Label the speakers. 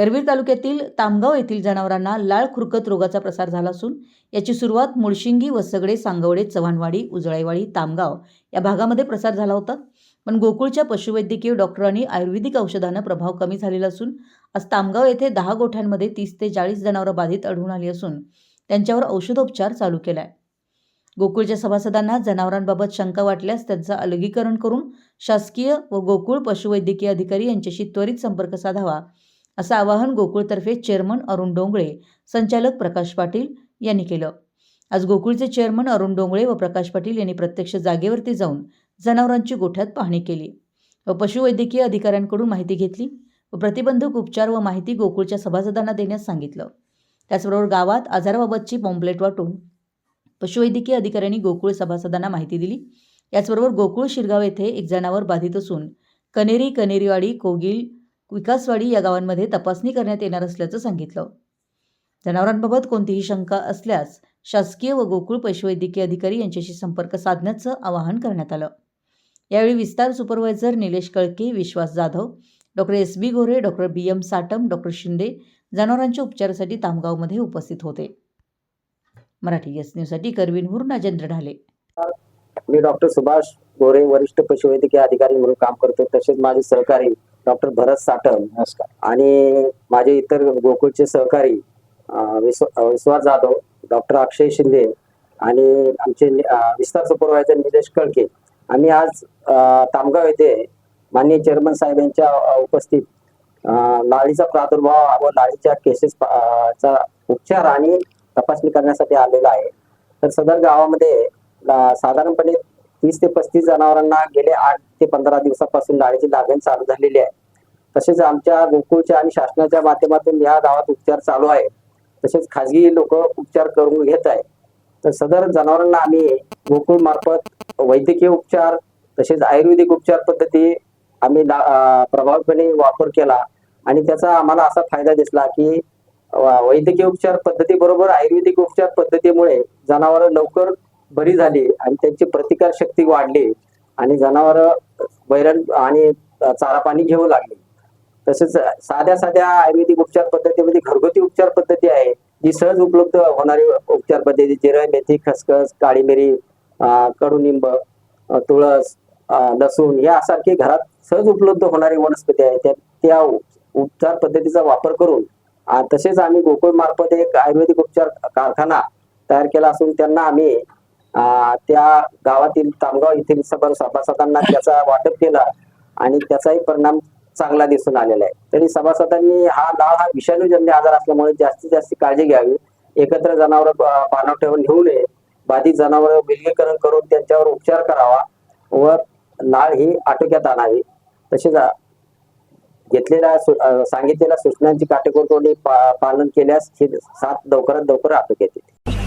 Speaker 1: करवीर तालुक्यातील तामगाव येथील जनावरांना लाळ खुरकत रोगाचा प्रसार झाला असून याची सुरुवात मुळशिंगी वसगडे सांगवडे चव्हाणवाडी उजळाईवाडी तामगाव या भागामध्ये प्रसार झाला होता. पण गोकुळच्या पशुवैद्यकीय डॉक्टरांनी आयुर्वेदिक औषधानं प्रभाव कमी झालेला असून आज तामगाव येथे दहा गोठ्यांमध्ये तीस ते चाळीस जनावरं बाधित आढळून आली असून त्यांच्यावर औषधोपचार चालू केला आहे गोकुळच्या सभासदांना जनावरांबाबत शंका वाटल्यास त्यांचं अलगीकरण करून शासकीय व गोकुळ पशुवैद्यकीय अधिकारी यांच्याशी त्वरित संपर्क साधावा असं आवाहन गोकुळतर्फे चेअरमन अरुण डोंगळे संचालक प्रकाश पाटील यांनी केलं. आज गोकुळचे चेअरमन अरुण डोंगळे व प्रकाश पाटील यांनी प्रत्यक्ष जागेवरती जाऊन जनावरांची गोठ्यात पाहणी केली व पशुवैद्यकीय अधिकाऱ्यांकडून माहिती घेतली व प्रतिबंधक उपचार व माहिती गोकुळच्या सभासदांना देण्यास सांगितलं. त्याचबरोबर गावात आजाराबाबतची पॉम्पलेट वाटून पशुवैद्यकीय अधिकाऱ्यांनी गोकुळ सभासदांना माहिती दिली. याचबरोबर गोकुळ शिरगाव येथे एक जनावर बाधित असून कनेरी कनेरीवाडी कोगिल विकासवाडी या गावांमध्ये तपासणी करण्यात येणार असल्याचं सांगितलं. जनावरांबाबत कोणतीही शंका असल्यास शासकीय व गोकुळ पशुवैद्यकीय अधिकारी यांच्याशी संपर्क साधण्याचं आवाहन करण्यात आलं. यावेळी विस्तार supervisor Nilesh कळके Vishwas Jadhav doctor S B Gore doctor B M Satam doctor Shinde जनावरांच्या उपचारासाठी तामगावमध्ये उपस्थित होते. मराठी एस न्यूजसाठी करवीनहूर राजेंद्र ढाले.
Speaker 2: मी डॉक्टर सुभाष गोरे वरिष्ठ पशुवैद्यकीय अधिकारी म्हणून काम करतो. तसेच माझे सहकारी डॉक्टर भरत साठम आणि माझे इतर गोकुळचे सहकारी विश्व- विश्वास जाधव डॉक्टर अक्षय शिंदे आणि आमचे विस्तार सुपरवायझर निलेश कळके. आम्ही आज तामगाव येथे माननीय चेअरमन साहेब यांच्या उपस्थित लाळीचा प्रादुर्भाव व लाळीच्या केसेस चा उपचार आणि तपासणी करण्यासाठी आलेला आहे. तर सदर गावामध्ये साधारणपणे तीस ते पस्तीस जनावरांना गेले आठ ते पंधरा दिवसापासून डाळीची लागण चालू झालेली आहे. तसेच आमच्या गोकुळच्या आणि शासनाच्या माध्यमातून या गावात उपचार चालू आहे. तसेच खाजगी लोक उपचार करून घेत आहे. तर सदर जनावरांना आम्ही गोकुळ मार्फत वैद्यकीय उपचार तसेच आयुर्वेदिक उपचार पद्धती आम्ही प्रभावीपणे वापर केला. आणि त्याचा आम्हाला असा फायदा दिसला की वैद्यकीय उपचार पद्धतीबरोबर आयुर्वेदिक उपचार पद्धतीमुळे जनावर लवकर बरी झाली आणि त्यांची प्रतिकार शक्ती वाढली. आणि जनावर वैरण आणि चारा पाणी घेऊ लागले. तसेच साध्या साध्या आयुर्वेदिक उपचार पद्धतीमध्ये घरगुती उपचार पद्धती आहे जी सहज उपलब्ध होणारी उपचार पद्धती जिरं मेथी खसखस काळी मिरी कडुनिंब तुळस लसूण यासारखे घरात सहज उपलब्ध होणारी वनस्पती आहे. त्या त्या उपचार पद्धतीचा वापर करून तसेच आम्ही गोकुळ मार्फत एक आयुर्वेदिक उपचार कारखाना तयार केला असून त्यांना आम्ही त्या गावातील तामगाव येथील सभा सभासदांना त्याचा वाटप केला आणि त्याचाही परिणाम चांगला दिसून आलेला आहे. तरी सभासदांनी हा लाळ हा विषाणूजन्य आजार असल्यामुळे जास्तीत जास्त काळजी घ्यावी एकत्र जनावर पानावर ठेवून नेऊ नये बाधित जनावर विलगीकरण करून त्यांच्यावर उपचार करावा व लाळ ही आटोक्यात आणावी. तसेच घेतलेल्या सांगितलेल्या सूचनांची काटेकोरपणे पालन केल्यास ही साथ लवकरात लवकर आटोक्यात येते.